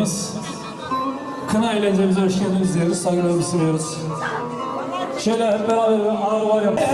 programımız. Kına eğlencemize hoş geldiniz diyoruz. Saygılarımızı sunuyoruz. Şöyle hep beraber bir ağır var yapalım.